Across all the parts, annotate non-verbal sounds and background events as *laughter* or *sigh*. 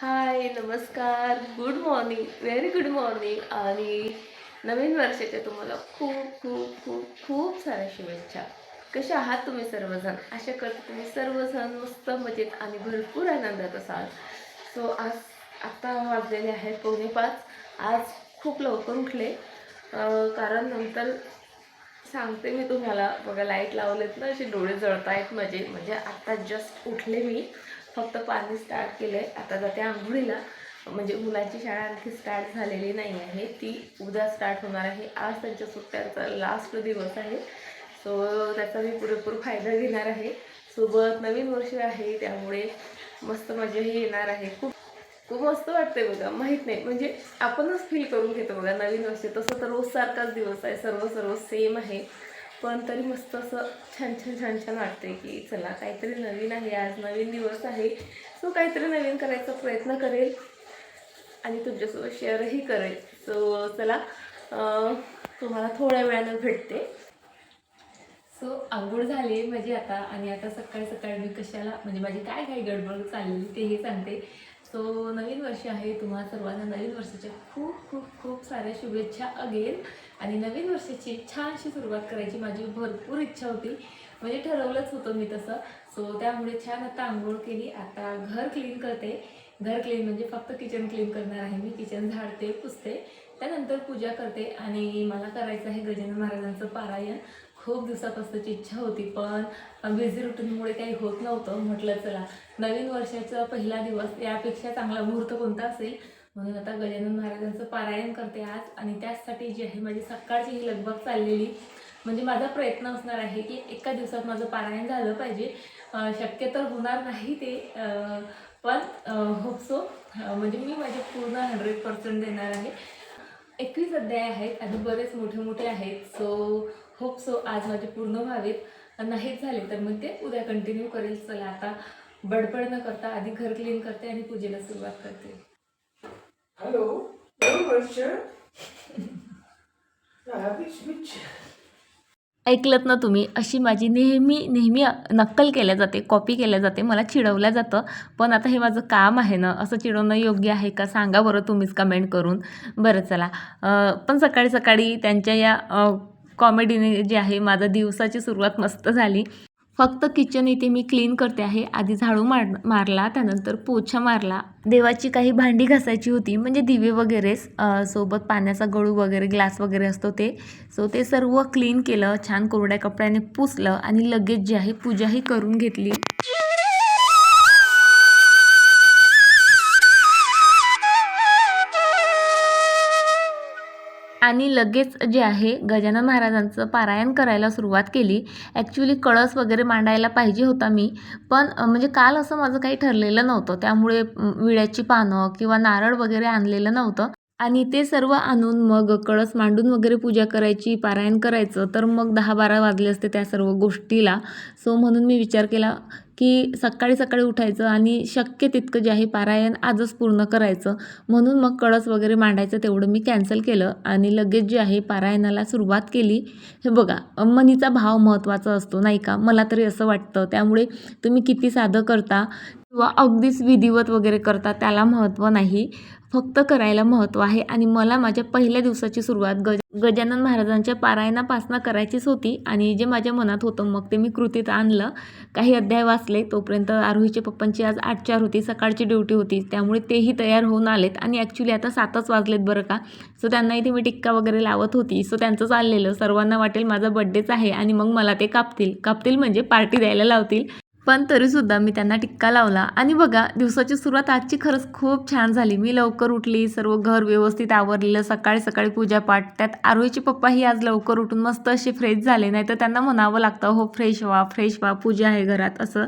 हाय नमस्कार. Good morning very good morning आणि नवीन वर्षाच्या तुम्हाला खूप खूप खूप खूप साऱ्या शुभेच्छा. कशा आहात तुम्ही सर्वजण? अशा करते तुम्ही सर्वजण मस्त मजेत आणि भरपूर आनंदात असाल. सो आज आत्ता वाजलेले आहेत पावणे पाच. आज खूप लवकर उठले. कारण नंतर सांगते मी तुम्हाला. बघा लाइट लावलेत ना असे डोळे जळत आहेत माझे. म्हणजे आत्ता जस्ट उठले मी. फक्त पाणी स्टार्ट केलं आहे आता जाते आंघोळीला. म्हणजे मुलांची शाळा आणखी स्टार्ट झालेली नाही आहे. ती उद्या स्टार्ट होणार आहे. आज त्यांच्या सुट्ट्यांचा लास्ट दिवस आहे. सो त्याचा मी पुरेपूर फायदा घेणार आहे. सोबत नवीन वर्ष आहे. त्यामुळे मस्त मजाही येणार आहे. खूप खूप मस्त वाटतंय बघा. माहीत नाही. म्हणजे आपणच फील करून घेतो बघा. नवीन वर्ष. तसं तर रोज सारखाच दिवस आहे. सर्व सर्व सेम आहे. पण तरी मस्त असं छान छान छान छान वाटते की चला काहीतरी नवीन आहे आज नवीन दिवस आहे. सो काहीतरी नवीन करायचा प्रयत्न करेल आणि तुमच्यासोबत शेअरही करेल. सो चला तुम्हाला थोड्या वेळानं भेटते. सो आंघोळ झाली माझी आता आणि आता सकाळी सकाळी मी कशाला म्हणजे माझी काय काय गडबड चाललेली तेही सांगते. सो नवीन वर्ष आहे. तुम्हाला सर्वांना नवीन वर्षाच्या खूप खूप खूप साऱ्या शुभेच्छा अगेन. आणि नवीन वर्षाची छानशी सुरुवात करायची माझी भरपूर इच्छा होती. म्हणजे ठरवलंच होतं मी तसं. सो त्यामुळे छान आता आंघोळ केली. आता घर क्लीन करते. घर क्लीन म्हणजे फक्त किचन क्लीन करणार आहे मी. किचन झाडते पुसते. त्यानंतर पूजा करते. आणि मला करायचं आहे गजानन महाराजांचं पारायण. खूप दिवसापासूनची इच्छा होती पण बिझी रुटीनमुळे काही होत नव्हतं. म्हटलं चला नवीन वर्षाचा पहिला दिवस यापेक्षा चांगला मुहूर्त कोणता असेल? म्हणून आता गजानन महाराजांचं पारायण करते आज आणि त्याचसाठी जी आहे माझी सकाळची ही लगबग चाललेली म्हणजे माझा प्रयत्न असणार आहे की एका दिवसात माझं पारायण झालं पाहिजे. शक्य तर होणार नाही ते पण होपसो म्हणजे मी माझे पूर्ण हंड्रेड पर्सेंट देणार आहे. एकवीस अध्याय आहेत आणि बरेच मोठे मोठे आहेत सो होप सो आज माझे पूर्ण व्हावेत. नाहीच झाले तर मग ते उद्या कंटिन्यू करेल. चला आता बडबड न करता आधी घर क्लीन करते आणि पूजेला सुरुवात करते. Hallo, ऐकलत ना तुम्ही अशी माझी नेहमी नेहमी नक्कल केल्या जाते कॉपी केल्या जाते मला चिडवलं जातं. पण आता हे माझं काम आहे ना असं चिडवणं योग्य आहे का? सांगा बरं तुम्हीच कमेंट करून. बरं चला. अं, पण सकाळी सकाळी त्यांच्या या कॉमेडीने जे आहे माझा दिवसाची सुरुवात मस्त झाली. फक्त किचन इथे मी क्लीन करते आहे. आधी झाडू मार मारला त्यानंतर पोछा मारला. देवाची काही भांडी घासायची होती म्हणजे दिवे वगैरे सोबत पाण्याचा गळू वगैरे ग्लास वगैरे असतो ते. सो ते सर्व क्लीन केलं छान कोरड्या कपड्याने पुसलं आणि लगेच जे आहे पूजाही करून घेतली. आणि लगेच जे आहे गजानन महाराजांचं पारायण करायला सुरुवात केली. ॲक्च्युली कळस वगैरे मांडायला पाहिजे होता मी पण म्हणजे काल असं माझं काही ठरलेलं नव्हतं. त्यामुळे विड्याची पानं किंवा नारळ वगैरे आणलेलं नव्हतं. आणि ते सर्व आणून मग कळस मांडून वगैरे पूजा करायची पारायण करायचं तर मग दहा बारा वाजले असते त्या सर्व गोष्टीला. सो म्हणून मी विचार केला की सकाळी सकाळी उठायचं आणि शक्य तितकं जे आहे पारायण आजच पूर्ण करायचं. म्हणून मग कळस वगैरे मांडायचं तेवढं मी कॅन्सल केलं आणि लगेच जे आहे पारायणाला सुरुवात केली. हे बघा मनीचा भाव महत्त्वाचा असतो नाही का? मला तरी असं वाटतं. त्यामुळे तुम्ही किती साधं करता किंवा अगदीच विधिवत वगैरे करता त्याला महत्त्व नाही. फक्त करायला महत्त्व आहे. आणि मला माझ्या पहिल्या दिवसाची सुरुवात गज गजानन महाराजांच्या पारायणापासनं करायचीच होती. आणि जे माझ्या मनात होतं मग ते मी कृतीत आणलं. काही अध्याय वाचले. तोपर्यंत आरोहीचे पप्पांची आज आठ चार होती. सकाळची ड्युटी होती. त्यामुळे तेही तयार होऊन आलेत. आणि ॲक्च्युली आता सातच वाजलेत बरं का. सो त्यांना इथे मी टिक्का वगैरे लावत होती. सो त्यांचं चाललेलं. सर्वांना वाटेल माझा बड्डेच आहे. आणि मग मला ते कापतील. कापतील म्हणजे पार्टी द्यायला लावतील. पण तरीसुद्धा मी त्यांना टिक्का लावला. आणि बघा दिवसाची सुरुवात आजची खरंच खूप छान झाली. मी लवकर उठली सर्व घर व्यवस्थित आवरलेलं सकाळी सकाळी पूजापाठ त्यात आरोहीचे पप्पाही आज लवकर उठून मस्त असे फ्रेश झाले. नाही तर त्यांना म्हणावं लागतं हो फ्रेश व्हा फ्रेश व्हा पूजा आहे घरात असं.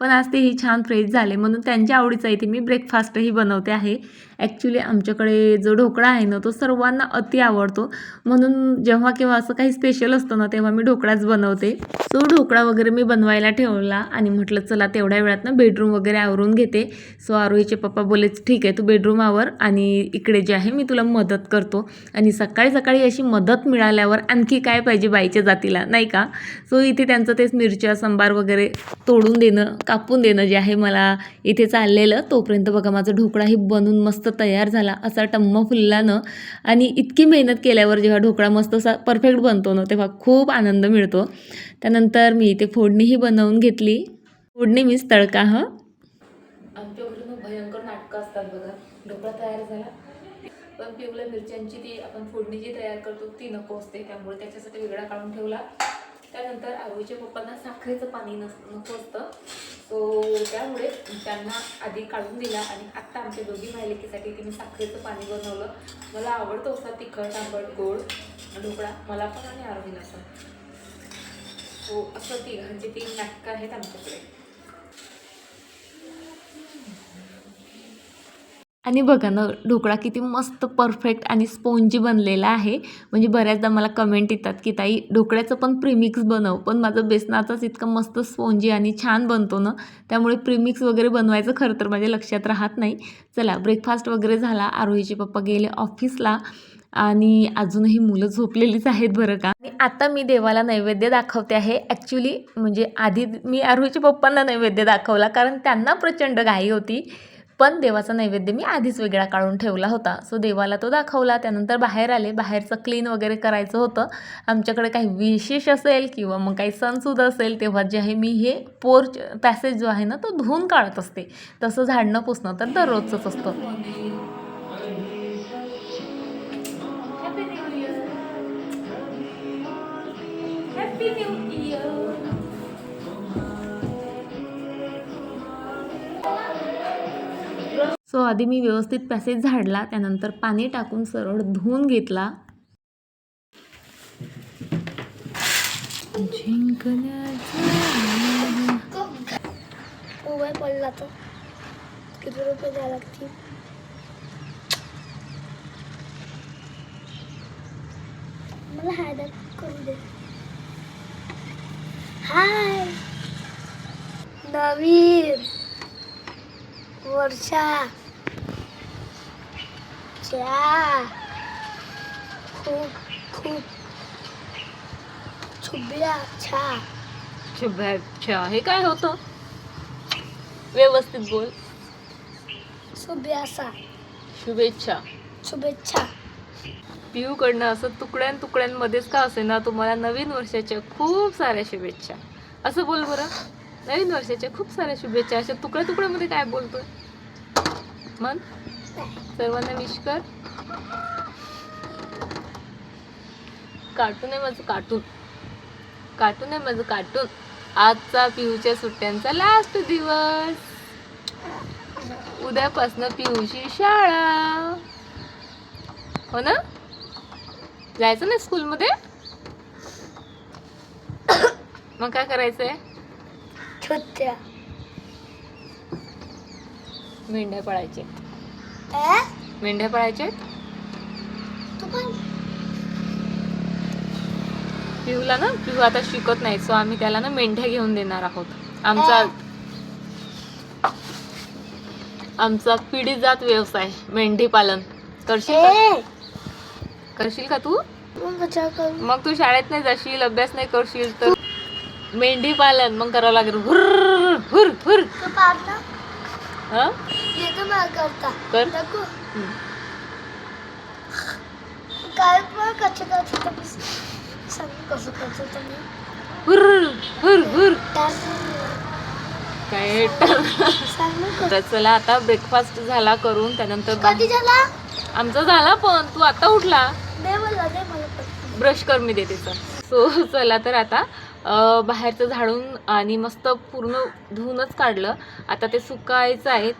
पण आज तेही छान फ्रेश झाले. म्हणून त्यांच्या आवडीचं इथे मी ब्रेकफास्टही बनवते आहे. ॲक्च्युली आमच्याकडे जो ढोकळा आहे ना तो सर्वांना अति आवडतो. म्हणून जेव्हा केव्हा असं काही स्पेशल असतं ना तेव्हा मी ढोकळाच बनवते. सो ढोकळा वगैरे मी बनवायला ठेवला आणि म्हटलं चला तेवढ्या वेळात ना बेडरूम वगैरे आवरून घेते. सो आरोहीचे पप्पा बोलेच ठीक आहे तू बेडरूम आवर आणि इकडे जे आहे मी तुला मदत करतो. आणि सकाळी सकाळी अशी मदत मिळाल्यावर आणखी काय पाहिजे बाईच्या जातीला नाही का? सो इथे त्यांचं तेच मिरच्या संबार वगैरे तोडून देणं कापून देणं जे आहे मला इथे चाललेलं. तोपर्यंत बघा माझा ढोकळाही बनून मस्त तयार झाला असा टम्म फुलल्यानं आणि इतकी मेहनत केल्यावर जेव्हा ढोकळा मस्त असा परफेक्ट बनतो ना तेव्हा खूप आनंद मिळतो. त्यानंतर मी इथे फोडणीही बनवून घेतली. फोडणी मीच तडका हं. भयंकर नाटकं असतात बघा. ढोकळा तयार झाला. पण पिवळ्या मिरच्यांची ती आपण फोडणी जी तयार करतो ती नको असते. त्यामुळे त्याच्यासाठी वेगळा काढून ठेवला. त्यानंतर आरोहीच्या पप्पांना साखरेचं पाणी नस नको असतं. सो त्यामुळे त्यांना आधी काढून दिला आणि आत्ता आमच्या दोघी मायलेकीसाठी की मी साखरेचं पाणी बनवलं. मला आवडतो असा तिखट आंबट गोड ढोकळा. मला पण आणि आरोहीला पण. हो असं तिघांचे म्हणजे तीन नाटकं आहेत आमच्याकडे. आणि बघा ना ढोकळा किती मस्त परफेक्ट आणि स्पोंजी बनलेला आहे. म्हणजे बऱ्याचदा मला कमेंट येतात की ताई ढोकळ्याचं पण प्रीमिक्स बनव पण माझं बेसनाचाच इतकं मस्त स्पोंजी आणि छान बनतो ना त्यामुळे प्रीमिक्स वगैरे बनवायचं खरं तर माझ्या लक्षात राहत नाही. चला ब्रेकफास्ट वगैरे झाला आरोहीचे पप्पा गेले ऑफिसला आणि अजूनही मुलं झोपलेलीच आहेत बरं का. आणि आता मी देवाला नैवेद्य दाखवते आहे. ॲक्च्युली म्हणजे आधी मी आरोहीच्या पप्पांना नैवेद्य दाखवला कारण त्यांना प्रचंड घाई होती. पण देवाचा नैवेद्य मी आधीच वेगळा काढून ठेवला होता. सो देवाला तो दाखवला त्यानंतर बाहेर आले. बाहेरचं क्लीन वगैरे करायचं होतं. आमच्याकडे काही विशेष असेल किंवा मग काही सणसुद असेल तेव्हा जे आहे मी हे पोर्च पॅसेज जो आहे ना तो धुवून काढत असते. तसं झाडणं पुसणं तर दररोजचंच असतं. सो आधी मी व्यवस्थित पॅसेज झाडला त्यानंतर पाणी टाकून सरळ धुवून घेतला. मोबाईल पडला तर किती रुपये द्या लागतील? मला हायदर करू दे. हाय. नवीन. वर्षा. च्या खूप खूप शुभेच्छा शुभेच्छा हे काय होतं व्यवस्थित बोल शुभेच्छा शुभेच्छा शुभेच्छा पिऊकडनं असं तुकड्यां तुकड्यांमध्येच का असे ना तुम्हाला नवीन वर्षाच्या खूप साऱ्या शुभेच्छा असं बोल बरं नवीन वर्षाच्या खूप साऱ्या शुभेच्छा अशा तुकड्या तुकड्यामध्ये काय बोलतोय मन सर्वांना विश कर. कार्टून आहे माझं कार्टून कार्टून आहे माझं कार्टून आजचा पिऊच्या सुट्ट्यांचा लास्ट दिवस. उद्यापासनं पिऊची शाळा. हो ना? जायचं ना स्कूलमध्ये मग काय करायचंय? मेंढ्या पळायचे. मेंढ्या पळायचे पिऊला ना? पिऊ आता शिकत नाही सो आम्ही त्याला ना मेंढ्या घेऊन देणार आहोत. आमचा आमचा पिढीजात व्यवसाय मेंढी पालन. करशील का? करशील का तू? मग तू शाळेत नाही जाशील अभ्यास नाही करशील तर मेंढी पालन मग करावं लागेल. हुर हुर हुर हं? येतो मला करता कर. नको. काय पण कसं करतो तुम्ही सांग कसं करतो तुम्ही हुर हुर हुर टाक. काय ट- सांग ना कसं. तर चला आता ब्रेकफास्ट झाला करून त्यानंतर कधी झाला? आमचा झाला पण तू आता उठला. दे मला दे मला. पण ब्रश कर मी देते सर सो चला तर आता बाहेरचं झाडून आणि मस्त पूर्ण धुवूनच काढलं. आता ते सुकायचं आहे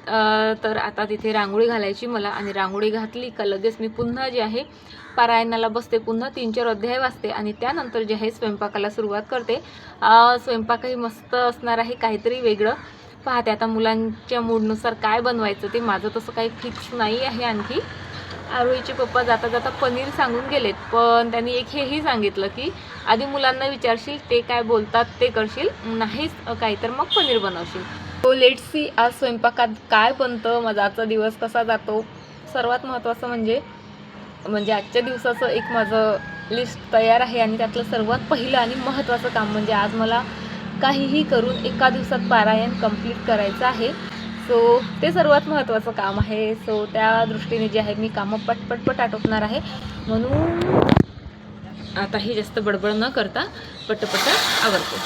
तर आता तिथे रांगोळी घालायची मला आणि रांगोळी घातली का लगेच मी पुन्हा जे आहे पारायणाला बसते. पुन्हा तीन चार अध्याय वाचते आणि त्यानंतर जे आहे स्वयंपाकाला सुरुवात करते. स्वयंपाकही मस्त असणार आहे काहीतरी वेगळं. पाहते आता मुलांच्या मूडनुसार काय बनवायचं ते. माझं तसं काही फिक्स नाही आहे आणखी. आरोहीचे पप्पा जाता जाता पनीर सांगून गेलेत पण त्यांनी एक हेही सांगितलं की आधी मुलांना विचारशील ते काय बोलतात ते करशील नाहीच काही तर मग पनीर बनवशील. तो लेट सी आज स्वयंपाकात काय बनतं माझा आजचा दिवस कसा जातो. सर्वात महत्त्वाचं म्हणजे म्हणजे आजच्या दिवसाचं एक माझं लिस्ट तयार आहे आणि त्यातलं सर्वात पहिलं आणि महत्त्वाचं काम म्हणजे आज मला काहीही करून एका दिवसात पारायण कंप्लीट करायचं आहे. सो ते सर्वात महत्त्वाचं काम आहे. सो त्या दृष्टीने जे आहे मी कामं पटपटपट आटोपणार आहे. म्हणून आताही जास्त बडबड न करता पटपट आवडते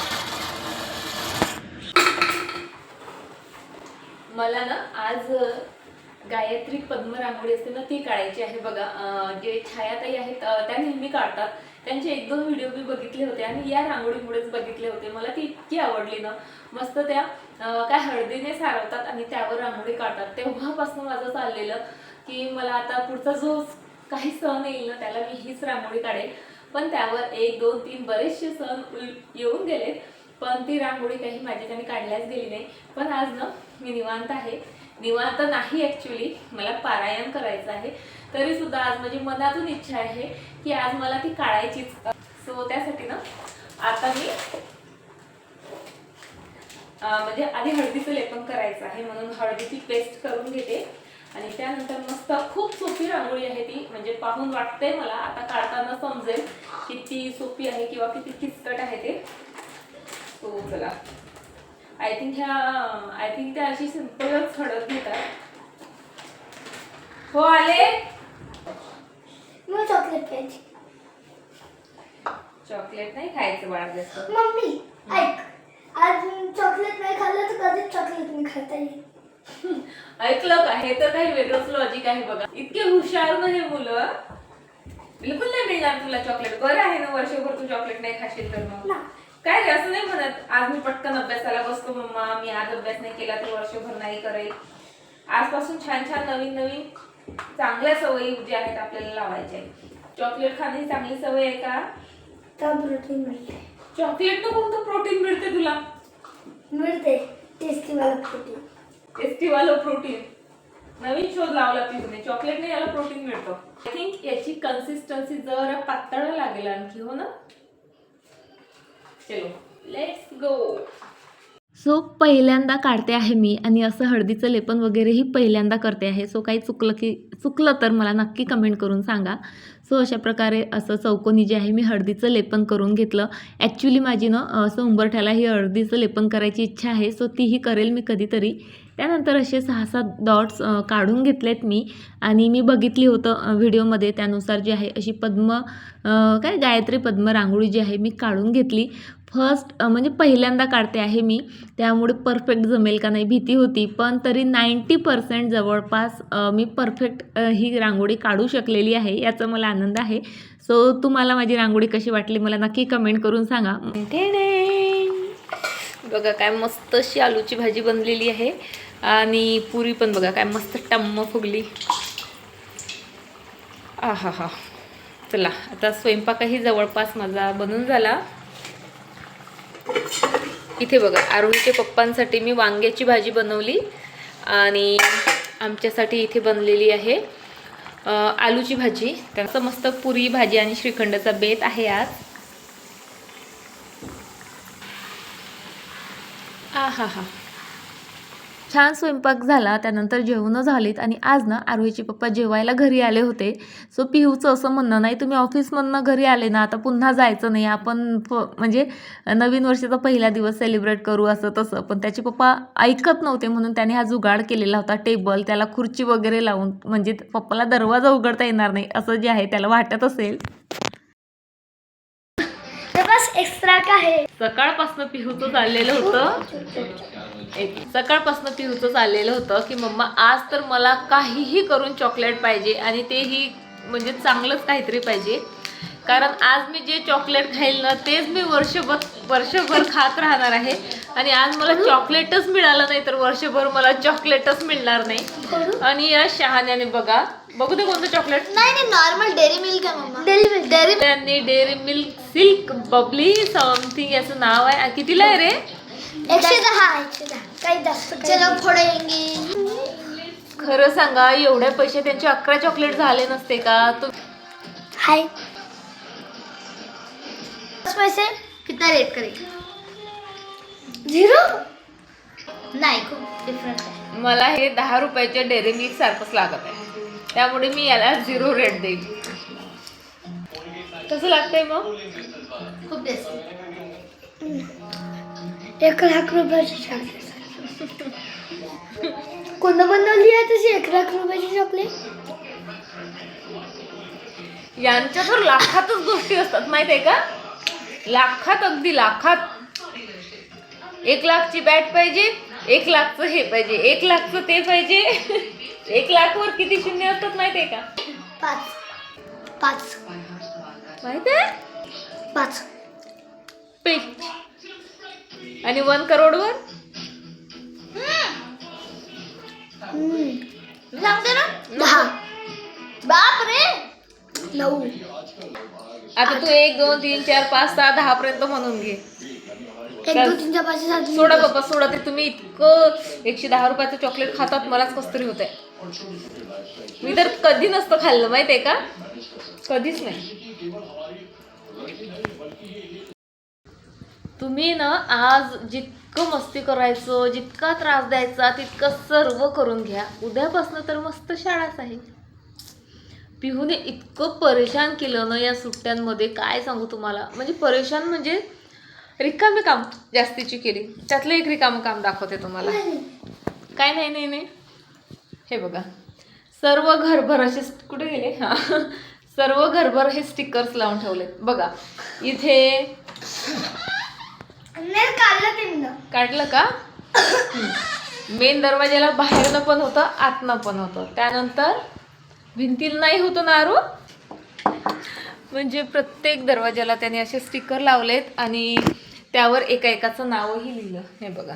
मला ना आज गायत्री पद्म रांगोळी असते ना ती काढायची आहे बघा. जे छायाताई आहेत त्या नेहमी काढतात. त्यांचे एक दोन व्हिडिओ मी बघितले होते आणि या रांगोळीमुळेच बघितले होते. मला ती इतकी आवडली ना. मस्त त्या काय हळदीने सारवतात आणि त्यावर रांगोळी काढतात. तेव्हापासून माझं चाललेलं की मला आता पुढचा जो काही सण येईल ना त्याला मी हीच रांगोळी काढेल पण त्यावर एक दोन तीन बरेचसे सण येऊन गेले पण ती रांगोळी काही माझ्याच्याने काढल्याच गेली नाही. पण आज ना मी निवांत आहे. निवांत नाही ॲक्च्युली मला पारायण करायचं आहे. तरी सुद्धा आज माझी मनातून इच्छा आहे की आज मला ती काढायचीच. सो त्यासाठी ना आता मी म्हणजे आधी हळदीचं लेपन करायचं आहे म्हणून हळदीची पेस्ट करून घेते. आणि त्यानंतर मस्त खूप सोपी रांगोळी आहे ती. म्हणजे पाहून वाटते मला. आता काढताना समजेल किती सोपी आहे किंवा किती किचकट आहे ते. सो चला. आय थिंक ह्या आय थिंक त्या अशी सिम्पलच हळद घेतात. हो आले? मी चॉकलेट खायची चॉकलेट नाही खायचं बाळा जास्त. मम्मी ऐक. आज चॉकलेट नाही खाल्लं तर कधीच चॉकलेट नाही खाता येईल ऐकलं का? हे तर काही वेगळंच लॉजिक आहे बघा. इतके हुशार ना हे मुलं. बिलकुल नाही मिळणार तुला चॉकलेट बरं आहे ना वर्षभर तू चॉकलेट नाही खाशील तर मग? काय रे असं नाही म्हणत आज मी पटकन अभ्यासाला बसतो मम्मा मी आज अभ्यास नाही केला तर वर्षभर नाही करेल. आजपासून छान छान नवीन नवीन चांगल्या सवयी ज्या आहेत आपल्याला लावायच्या चॉकलेट खाणे ही चांगली सवय आहे का? का प्रोटीन मिळते? चॉकलेट न कोणतं प्रोटीन मिळते तुला. मिळते. टेस्टी वाला प्रोटीन टेस्टी वालं प्रोटीन नवीन शोध लावला तिने चॉकलेटने याला प्रोटीन मिळतं. आय थिंक याची कन्सिस्टन्सी जरा पातळ लागेल आणखी हो ना? चलो लेट्स गो सो पहिल्यांदा काढते आहे मी आणि असं हळदीचं लेपन वगैरेही पहिल्यांदा करते आहे. सो काही चुकलं की चुकलं तर मला नक्की कमेंट करून सांगा. सो अशा प्रकारे असं चौकोनी जे आहे मी हळदीचं लेपन करून घेतलं. ॲक्च्युली माझी ना असं उंबरठ्याला ही हळदीचं लेपन करायची इच्छा आहे. सो तीही करेल मी कधीतरी. त्यानंतर असे सहा सात डॉट्स काढून घेतलेत मी. आणि मी बघितली होतं व्हिडिओमध्ये त्यानुसार जी आहे अशी पद्म काय गायत्री पद्म रांगोळी जी आहे मी काढून घेतली. फर्स्ट म्हणजे पहिल्यांदा काढते आहे मी. त्यामुळे परफेक्ट जमेल का नाही भीती होती. पण तरी नाईंटी पर्सेंट जवळपास मी परफेक्ट ही रांगोळी काढू शकलेली आहे. याचा मला आनंद आहे. सो तुम्हाला माझी रांगोळी कशी वाटली मला नक्की कमेंट करून सांगा. बघा काय मस्त अशी आलूची भाजी बनलेली आहे. आणि पुरी पण बघा काय मस्त टम्म फुगली. आ हा हा चला आता स्वयंपाकही जवळपास माझा बनून झाला. इथे बघा आरोहीच्या पप्पांसाठी मी वांग्याची भाजी बनवली आणि आमच्यासाठी इथे बनलेली आहे आलूची भाजी. त्याचं मस्त पुरी भाजी आणि श्रीखंडाचा बेत आहे आज. आ हा हा छान स्वयंपाक झाला त्यानंतर जेवणं झालीत आणि आज ना आरोहीचे पप्पा जेवायला घरी आले होते. सो पिहूचं असं म्हणणं नाही तुम्ही ऑफिसमधनं घरी आले ना आता पुन्हा जायचं नाही आपण फ म्हणजे नवीन वर्षाचा पहिला दिवस सेलिब्रेट करू असं तसं. पण त्याचे पप्पा ऐकत नव्हते म्हणून त्याने हा जुगाड केलेला होता टेबल त्याला खुर्ची वगैरे लावून म्हणजे पप्पाला दरवाजा उघडता येणार नाही असं जे आहे त्याला वाटत असेल. एक्स्ट्रा का आहे? सकाळपासून पिहूचं चाललेलं होतं. एक सकाळपासून पिहूचं चाललेलं होतं की मम्मा आज तर मला काहीही करून चॉकलेट पाहिजे आणि तेही म्हणजे चांगलंच काहीतरी पाहिजे. कारण आज मी जे चॉकलेट खाईल ना तेच मी वर्षभर वर्षभर खात राहणार आहे. आणि आज मला चॉकलेटच मिळालं नाही तर वर्षभर मला चॉकलेटच मिळणार नाही. आणि या शहाण्याने बघा बघू दे कोणतं चॉकलेट नाही नाही नॉर्मल डेअरी मिल्क आहे मम्मा. डेअरी मिल्क डेअरी त्यांनी Dairy Milk Silk Bubbly something याचं नाव आहे. कितीला आहे रे? एकशे दहा. एकशे दहा. काही जास्त चलो फोड़ेंगे खरं सांगा एवढ्या पैसे त्यांचे अकरा चॉकलेट झाले नसते का? तू हाय. उसमें से कितना रेट करेंगे? जीरो नहीं खूप डिफरंट आहे. मला हे दहा रुपयाच्या डेअरी मिल्क सारखंच लागत आहे. त्यामुळे मी याला झिरो रेट देईन. कसं लागतंय मग? खूप एक लाख रुपयाची चॉकलेट कोण बनवली आहे तशी एक लाख रुपयाची चॉकलेट यांच्या तर लाखातच गोष्टी असतात माहीत आहे का? लाखात अगदी लाखात. एक लाखची बॅट पाहिजे एक लाखचं हे पाहिजे एक लाखचं ते पाहिजे. एक लाखवर किती शून्य असतात माहीत आहे का? पाच. पाच. माहीत आहे? पाच. पिच. आणि वन करोडवर? सांगते ना? दहा. बाप रे! नऊ. आता तू एक दोन तीन चार पाच सहा दहा पर्यंत म्हणून घे. एक दोन तीन चार पाच सहा सात सोडा बाबा सोडा. ते तुम्ही इतकं एकशे दहा रुपयाचं चॉकलेट खातात मलाच कस तरी होत मी तर कधी नसतं खाल्लं माहीत आहे का? कधीच नाही. तुम्ही ना आज जितकं मस्ती करायचं जितका त्रास द्यायचा तितकं सर्व करून घ्या. उद्यापासून तर मस्त शाळाच आहे पिहूने इतकं परेशान केलं ना या सुट्ट्यांमध्ये काय सांगू तुम्हाला? म्हणजे परेशान म्हणजे रिकामे काम जास्तीची केली. त्यातलं एक रिकामं काम दाखवते तुम्हाला. काय नाही नाही नाही. हे बघा. सर्व घरभर असे कुठे गेले? हां. सर्व घरभर हे स्टिकर्स लावून ठेवलेत. बघा. इथे काढलं का? मेन दरवाजाला बाहेरनं पण होतं आतनं पण होतं. त्यानंतर भिंतीला नाही होतं ना आरू म्हणजे प्रत्येक दरवाजाला त्याने असे स्टिकर लावलेत आणि त्यावर एका एकाचं नावही लिहिलं. हे बघा.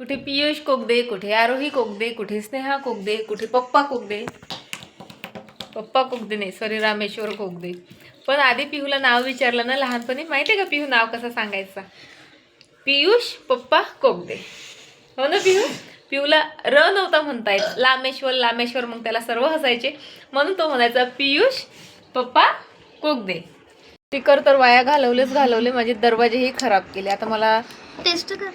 कुठे पियुष कोगदे कुठे आरोही कोगदे कुठे स्नेहा कोगदे कुठे पप्पा कोगदे पप्पा कोगदे नाही सॉरी रामेश्वर कोगदे पण आधी पिहूला नाव विचारलं ना लहानपणी माहिती आहे का पिहू नाव कसं सांगायचं? पियुष पप्पा कोगदे हो ना पिहू? पिहूला र नव्हता म्हणता येत. लामेश्वर लामेश्वर मग त्याला सर्व हसायचे. म्हणून तो म्हणायचा पियुष पप्पा कोगदे स्टिकर तर वाया घालवलेच घालवले माझे दरवाजेही खराब केले. आता मला टेस्ट कर.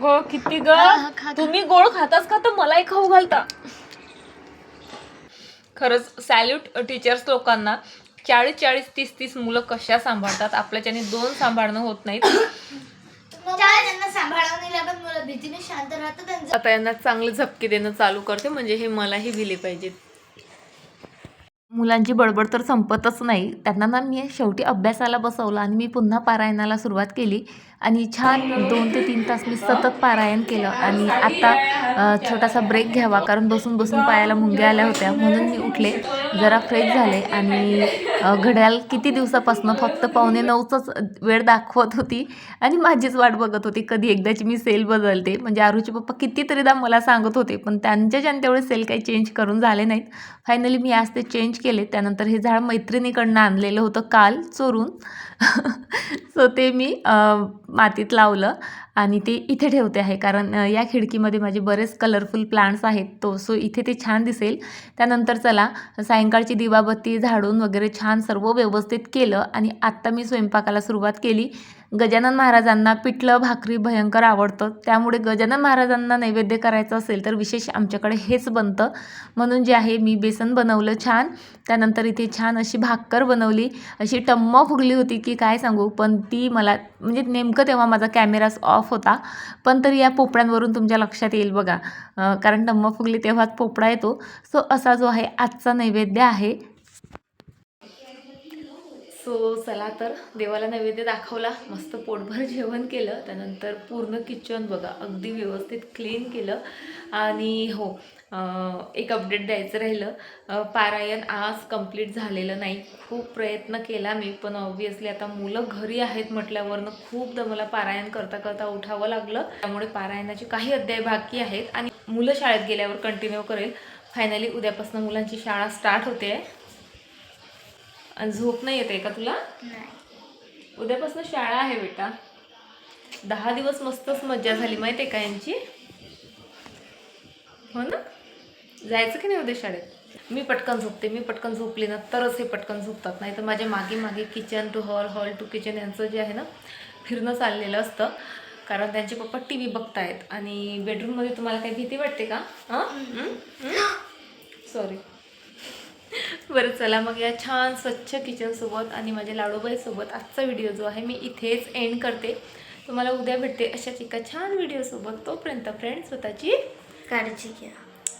गो किती ग? हा. तुम्ही गोड खातास का? तर मलाही खाऊ घालता. खरंच सॅल्यूट टीचर्स लोकांना. चाळीस चाळीस तीस तीस मुलं कशा सांभाळतात? आपल्याच्याने दोन सांभाळणं होत नाहीत. आता यांना चांगले झपके देणं चालू करते म्हणजे हे मलाही दिले पाहिजेत. मुलांची बडबड तर संपतच नाही. त्यांना ना मी शेवटी अभ्यासाला बसवलं आणि मी पुन्हा पारायणाला सुरुवात केली. आणि छान दोन ते तीन तास मी सतत पारायण केलं. आणि आता छोटासा ब्रेक घ्यावा कारण बसून बसून पायाला मुंग्या आल्या होत्या. म्हणून मी उठले. जरा फ्रेश झाले. आणि घड्याळ किती दिवसापासून फक्त पावणे नऊचाच वेळ दाखवत होती. आणि माझीच वाट बघत होती. कधी एकदाची मी सेल बदलते. म्हणजे आरूचे पप्पा कितीतरीदा मला सांगत होते पण त्यांच्याच्याने तेवढे सेल काही चेंज करून झाले नाहीत. फायनली मी आज ते चेंज केले. त्यानंतर हे झाड मैत्रिणीकडनं आणलेलं होतं काल चोरून. *laughs* सो ते मी मातीत लावलं आणि ते इथे ठेवते आहे. कारण या खिडकीमध्ये माझे बरेच कलरफुल प्लांट्स आहेत. तो सो इथे ते छान दिसेल. त्यानंतर चला सायंकाळची दिवाबत्ती झाडून वगैरे छान सर्व व्यवस्थित केलं आणि आत्ता मी स्वयंपाकाला सुरुवात केली. गजानन महाराजांना पिठलं भाकरी भयंकर आवडतं. त्यामुळे गजानन महाराजांना नैवेद्य करायचं असेल तर विशेष आमच्याकडे हेच बनतं. म्हणून जे आहे मी बेसन बनवलं छान. त्यानंतर इथे छान अशी भाकर बनवली. अशी टम्म फुगली होती की काय सांगू पण ती मला म्हणजे नेमकं तेव्हा माझा कॅमेराच ऑफ होता. पण तरी या पोपड्यांवरून तुमच्या लक्षात येईल बघा. कारण टम्म फुगली तेव्हाच पोपडा येतो. सो असा जो आहे आजचा नैवेद्य आहे. सो चला तर देवाला नैवेद्य दाखवला. मस्त पोटभर जेवण केलं. त्यानंतर पूर्ण किचन बघा अगदी व्यवस्थित क्लीन केलं. आणि हो एक अपडेट द्यायचं राहिलं. पारायण आज कंप्लीट झालेलं नाही. खूप प्रयत्न केला मी पण ऑब्वियसली आता मुलं घरी आहेत म्हटल्यावरनं खूपदा मला पारायण करता करता उठावं लागलं. त्यामुळे पारायणाचे काही अध्याय बाकी आहेत. आणि मुलं शाळेत गेल्यावर कंटिन्यू करेल. फायनली उद्यापासून मुलांची शाळा स्टार्ट होते. आणि झोप नाही येते का तुला? उद्यापासून शाळा आहे बेटा. दहा दिवस मस्तच मज्जा झाली माहिती आहे का यांची? हो ना? जायचं की नाही उद्या शाळेत? मी पटकन झोपते मी पटकन झोपली ना तरच हे पटकन झोपतात. नाही तर माझ्या मागे मागे kitchen to hall hall to kitchen यांचं जे आहे ना फिरणं चाललेलं असतं. कारण त्यांचे पप्पा टी व्ही बघतायत आणि बेडरूममध्ये तुम्हाला काही भीती वाटते का? सॉरी बरं चला मग या छान स्वच्छ किचनसोबत आणि माझ्या लाडूबाईसोबत आजचा व्हिडिओ जो आहे मी इथेच एंड करते. तुम्हाला उद्या भेटते अशाच एका छान व्हिडिओसोबत तोपर्यंत फ्रेंड स्वतःची काळजी घ्या.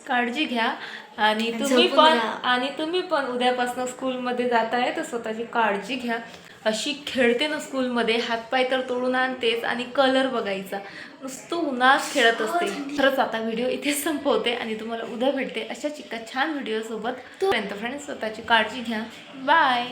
काळजी घ्या. आणि तुम्ही पण. आणि तुम्ही पण उद्यापासून स्कूलमध्ये जाताय तर स्वतःची काळजी घ्या. अशी खेळते ना स्कूलमध्ये हातपाय तर तोडून आणतेच आणि कलर बघायचा. नुसतं उन्हात खेळत असते. खरंच आता व्हिडिओ इथेच संपवते आणि तुम्हाला उद्या भेटते अशाच एका छान व्हिडिओसोबत. तोपर्यंत फ्रेंड्स स्वतःची काळजी घ्या. बाय